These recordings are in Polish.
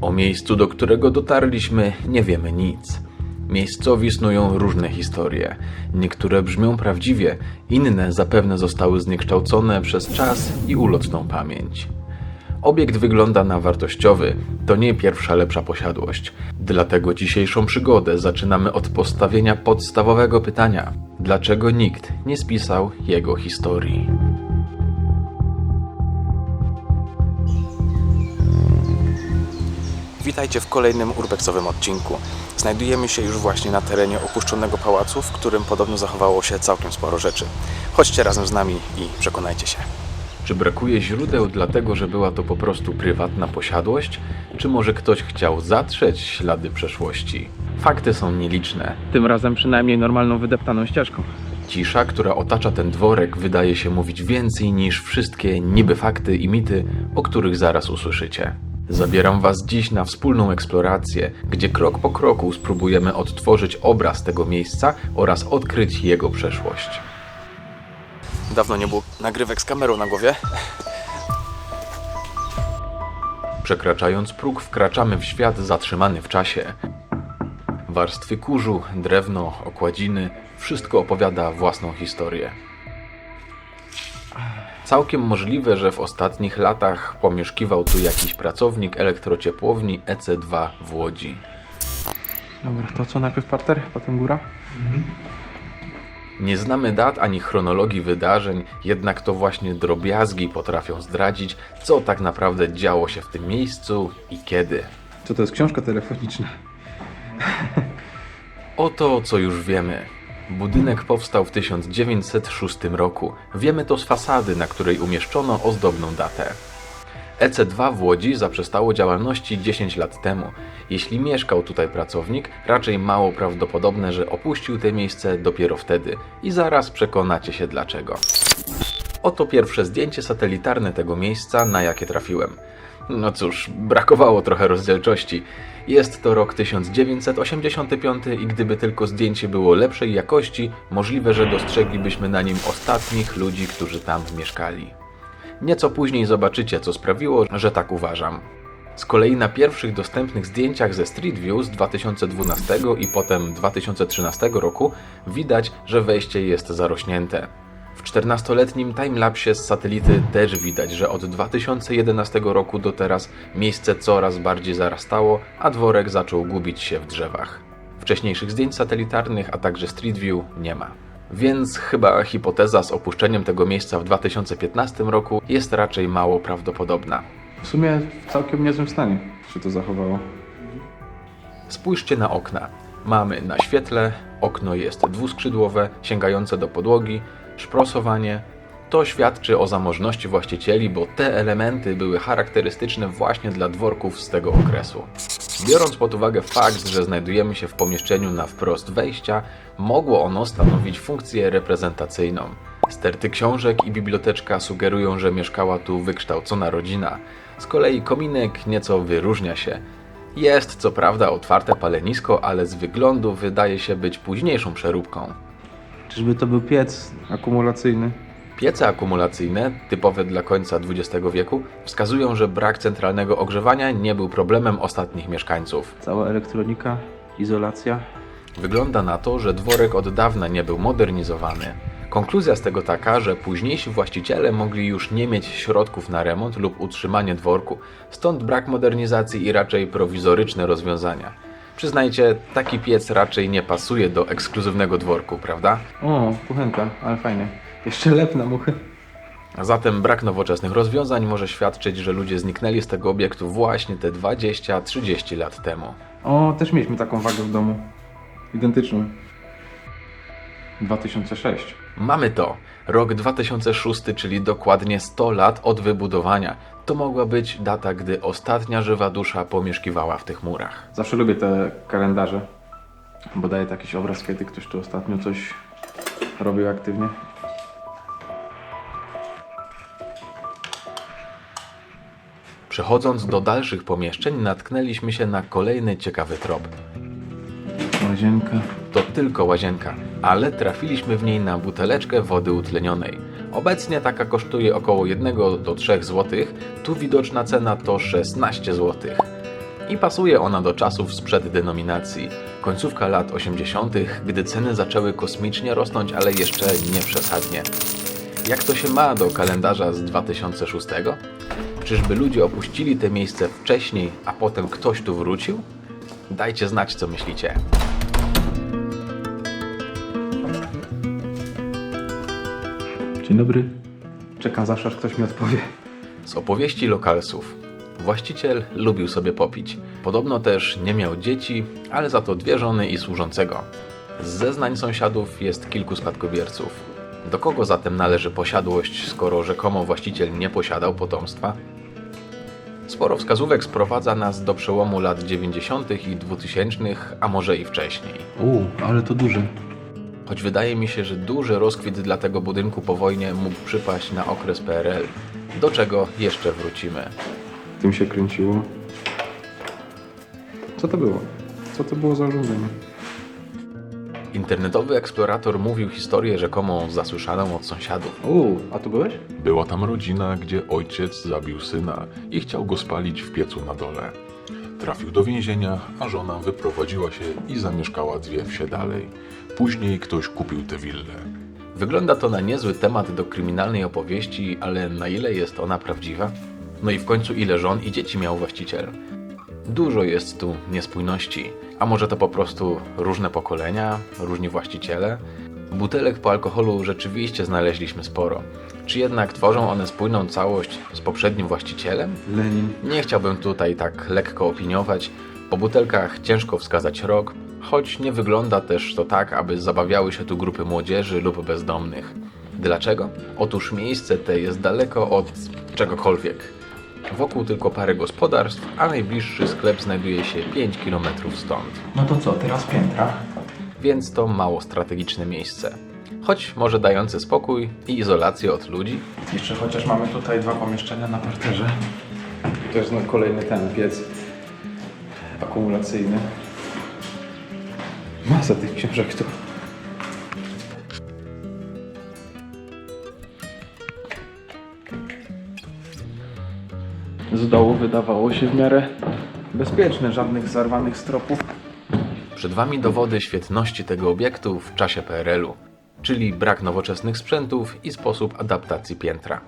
O miejscu, do którego dotarliśmy, nie wiemy nic. Miejscowi snują różne historie. Niektóre brzmią prawdziwie, inne zapewne zostały zniekształcone przez czas i ulotną pamięć. Obiekt wygląda na wartościowy, to nie pierwsza lepsza posiadłość. Dlatego dzisiejszą przygodę zaczynamy od postawienia podstawowego pytania: dlaczego nikt nie spisał jego historii? Witajcie w kolejnym urbexowym odcinku. Znajdujemy się już właśnie na terenie opuszczonego pałacu, w którym podobno zachowało się całkiem sporo rzeczy. Chodźcie razem z nami i przekonajcie się. Czy brakuje źródeł dlatego, że była to po prostu prywatna posiadłość? Czy może ktoś chciał zatrzeć ślady przeszłości? Fakty są nieliczne. Tym razem przynajmniej normalną wydeptaną ścieżką. Cisza, która otacza ten dworek, wydaje się mówić więcej niż wszystkie niby fakty i mity, o których zaraz usłyszycie. Zabieram Was dziś na wspólną eksplorację, gdzie krok po kroku spróbujemy odtworzyć obraz tego miejsca oraz odkryć jego przeszłość. Dawno nie było nagrywek z kamerą na głowie. Przekraczając próg, wkraczamy w świat zatrzymany w czasie. Warstwy kurzu, drewno, okładziny wszystko opowiada własną historię. Całkiem możliwe, że w ostatnich latach pomieszkiwał tu jakiś pracownik elektrociepłowni EC2 w Łodzi. Dobra, to co najpierw parter, potem góra? Nie znamy dat ani chronologii wydarzeń, jednak to właśnie drobiazgi potrafią zdradzić, co tak naprawdę działo się w tym miejscu i kiedy. Co to jest książka telefoniczna? Oto co już wiemy. Budynek powstał w 1906 roku. Wiemy to z fasady, na której umieszczono ozdobną datę. EC2 w Łodzi zaprzestało działalności 10 lat temu. Jeśli mieszkał tutaj pracownik, raczej mało prawdopodobne, że opuścił te miejsce dopiero wtedy. I zaraz przekonacie się dlaczego. Oto pierwsze zdjęcie satelitarne tego miejsca, na jakie trafiłem. No cóż, brakowało trochę rozdzielczości. Jest to rok 1985 i gdyby tylko zdjęcie było lepszej jakości, możliwe, że dostrzeglibyśmy na nim ostatnich ludzi, którzy tam mieszkali. Nieco później zobaczycie, co sprawiło, że tak uważam. Z kolei na pierwszych dostępnych zdjęciach ze Street View z 2012 i potem 2013 roku widać, że wejście jest zarośnięte. W 14-letnim timelapsie z satelity też widać, że od 2011 roku do teraz miejsce coraz bardziej zarastało, a dworek zaczął gubić się w drzewach. Wcześniejszych zdjęć satelitarnych, a także Street View nie ma. Więc chyba hipoteza z opuszczeniem tego miejsca w 2015 roku jest raczej mało prawdopodobna. W sumie w całkiem niezłym stanie się to zachowało. Spójrzcie na okna. Mamy na świetle, okno jest dwuskrzydłowe, sięgające do podłogi, szprosowanie. To świadczy o zamożności właścicieli, bo te elementy były charakterystyczne właśnie dla dworków z tego okresu. Biorąc pod uwagę fakt, że znajdujemy się w pomieszczeniu na wprost wejścia, mogło ono stanowić funkcję reprezentacyjną. Sterty książek i biblioteczka sugerują, że mieszkała tu wykształcona rodzina. Z kolei kominek nieco wyróżnia się. Jest co prawda otwarte palenisko, ale z wyglądu wydaje się być późniejszą przeróbką. Czyżby to był piec akumulacyjny? Piece akumulacyjne, typowe dla końca XX wieku, wskazują, że brak centralnego ogrzewania nie był problemem ostatnich mieszkańców. Cała elektronika, izolacja. Wygląda na to, że dworek od dawna nie był modernizowany. Konkluzja z tego taka, że późniejsi właściciele mogli już nie mieć środków na remont lub utrzymanie dworku, stąd brak modernizacji i raczej prowizoryczne rozwiązania. Przyznajcie, taki piec raczej nie pasuje do ekskluzywnego dworku, prawda? O, kuchenka, ale fajnie. Jeszcze lep na muchy. A zatem brak nowoczesnych rozwiązań może świadczyć, że ludzie zniknęli z tego obiektu właśnie te 20-30 lat temu. O, też mieliśmy taką wagę w domu. Identyczną. 2006. Mamy to. Rok 2006, czyli dokładnie 100 lat od wybudowania. To mogła być data, gdy ostatnia żywa dusza pomieszkiwała w tych murach. Zawsze lubię te kalendarze, bo daje to jakiś obraz, kiedy ktoś tu ostatnio coś robił aktywnie. Przechodząc do dalszych pomieszczeń, natknęliśmy się na kolejny ciekawy trop. Łazienka. To tylko łazienka, ale trafiliśmy w niej na buteleczkę wody utlenionej. Obecnie taka kosztuje około 1 do 3 zł, tu widoczna cena to 16 zł. I pasuje ona do czasów sprzed denominacji. Końcówka lat 80., gdy ceny zaczęły kosmicznie rosnąć, ale jeszcze nie przesadnie. Jak to się ma do kalendarza z 2006? Czyżby ludzie opuścili te miejsce wcześniej, a potem ktoś tu wrócił? Dajcie znać, co myślicie. Dzień dobry. Czekam zawsze, aż ktoś mi odpowie. Z opowieści lokalsów. Właściciel lubił sobie popić. Podobno też nie miał dzieci, ale za to dwie żony i służącego. Z zeznań sąsiadów jest kilku spadkobierców. Do kogo zatem należy posiadłość, skoro rzekomo właściciel nie posiadał potomstwa? Sporo wskazówek sprowadza nas do przełomu lat 90. i 2000, a może i wcześniej. U, ale to duże. Choć wydaje mi się, że duży rozkwit dla tego budynku po wojnie mógł przypaść na okres PRL, do czego jeszcze wrócimy. Tym się kręciło. Co to było? Co to było za urządzenie? Internetowy eksplorator mówił historię rzekomą zasłyszaną od sąsiadów. U, a tu byłeś? Była tam rodzina, gdzie ojciec zabił syna i chciał go spalić w piecu na dole. Trafił do więzienia, a żona wyprowadziła się i zamieszkała dwie wsie dalej. Później ktoś kupił tę willę. Wygląda to na niezły temat do kryminalnej opowieści, ale na ile jest ona prawdziwa? No i w końcu ile żon i dzieci miał właściciel? Dużo jest tu niespójności. A może to po prostu różne pokolenia, różni właściciele? Butelek po alkoholu rzeczywiście znaleźliśmy sporo. Czy jednak tworzą one spójną całość z poprzednim właścicielem? Lenin. Nie chciałbym tutaj tak lekko opiniować. Po butelkach ciężko wskazać rok, choć nie wygląda też to tak, aby zabawiały się tu grupy młodzieży lub bezdomnych. Dlaczego? Otóż miejsce te jest daleko od czegokolwiek. Wokół tylko parę gospodarstw, a najbliższy sklep znajduje się 5 km stąd. No to co, teraz piętra? Więc to mało strategiczne miejsce. Choć może dające spokój i izolację od ludzi, Jeszcze chociaż mamy tutaj dwa pomieszczenia na parterze. To jest no, kolejny ten piec akumulacyjny. Masa tych książek tu. Z dołu wydawało się w miarę bezpieczne, żadnych zarwanych stropów. Przed Wami dowody świetności tego obiektu w czasie PRL-u, czyli brak nowoczesnych sprzętów i sposób adaptacji piętra.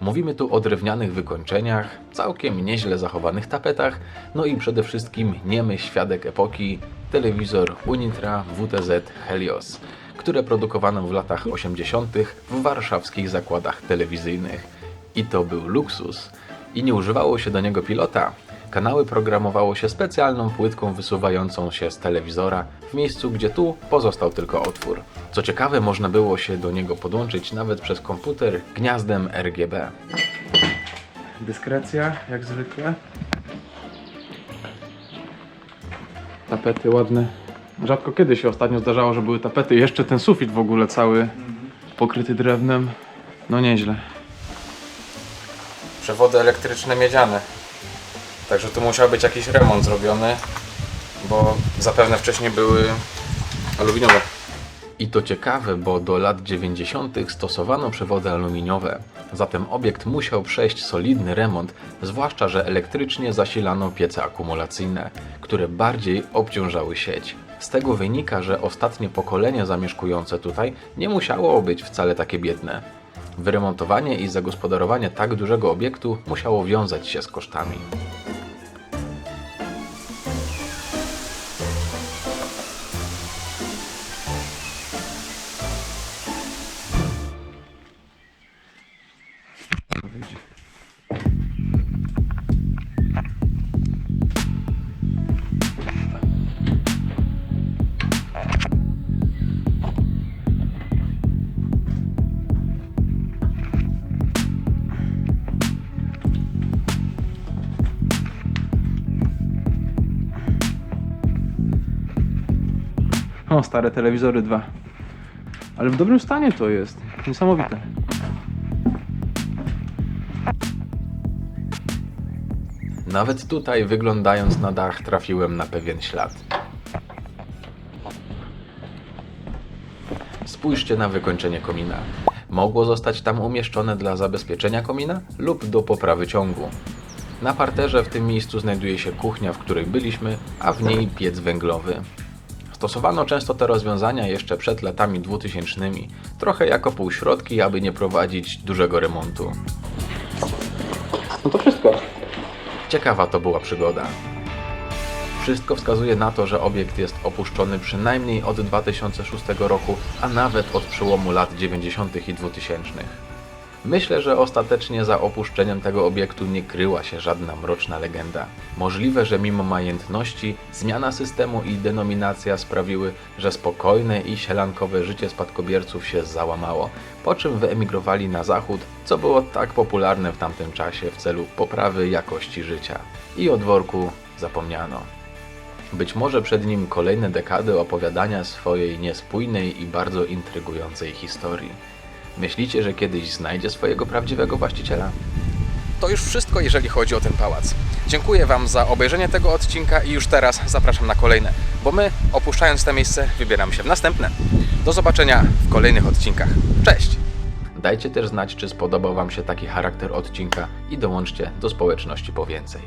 Mówimy tu o drewnianych wykończeniach, całkiem nieźle zachowanych tapetach, no i przede wszystkim niemy świadek epoki telewizor Unitra WTZ Helios, które produkowano w latach 80. w warszawskich zakładach telewizyjnych. I to był luksus. I nie używało się do niego pilota. Kanały programowało się specjalną płytką wysuwającą się z telewizora w miejscu, gdzie tu pozostał tylko otwór. Co ciekawe, można było się do niego podłączyć nawet przez komputer gniazdem RGB. Dyskrecja, jak zwykle. Tapety ładne. Rzadko kiedy się ostatnio zdarzało, że były tapety. Jeszcze ten sufit w ogóle cały pokryty drewnem. No nieźle. Przewody elektryczne miedziane. Także tu musiał być jakiś remont zrobiony, bo zapewne wcześniej były aluminiowe. I to ciekawe, bo do lat 90. stosowano przewody aluminiowe. Zatem obiekt musiał przejść solidny remont, zwłaszcza, że elektrycznie zasilano piece akumulacyjne, które bardziej obciążały sieć. Z tego wynika, że ostatnie pokolenie zamieszkujące tutaj nie musiało być wcale takie biedne. Wyremontowanie i zagospodarowanie tak dużego obiektu musiało wiązać się z kosztami. O, stare telewizory dwa. Ale w dobrym stanie to jest. Niesamowite. Nawet tutaj, wyglądając na dach, trafiłem na pewien ślad. Spójrzcie na wykończenie komina. Mogło zostać tam umieszczone dla zabezpieczenia komina lub do poprawy ciągu. Na parterze w tym miejscu znajduje się kuchnia, w której byliśmy, a w niej piec węglowy. Stosowano często te rozwiązania jeszcze przed latami 2000, trochę jako półśrodki, aby nie prowadzić dużego remontu. No to wszystko. Ciekawa to była przygoda. Wszystko wskazuje na to, że obiekt jest opuszczony przynajmniej od 2006 roku, a nawet od przełomu lat 90. i 2000. Myślę, że ostatecznie za opuszczeniem tego obiektu nie kryła się żadna mroczna legenda. Możliwe, że mimo majętności, zmiana systemu i denominacja sprawiły, że spokojne i sielankowe życie spadkobierców się załamało, po czym wyemigrowali na zachód, co było tak popularne w tamtym czasie w celu poprawy jakości życia. I o dworku zapomniano. Być może przed nim kolejne dekady opowiadania swojej niespójnej i bardzo intrygującej historii. Myślicie, że kiedyś znajdzie swojego prawdziwego właściciela? To już wszystko, jeżeli chodzi o ten pałac. Dziękuję Wam za obejrzenie tego odcinka i już teraz zapraszam na kolejne, bo my, opuszczając to miejsce, wybieramy się w następne. Do zobaczenia w kolejnych odcinkach. Cześć! Dajcie też znać, czy spodobał Wam się taki charakter odcinka i dołączcie do społeczności po więcej.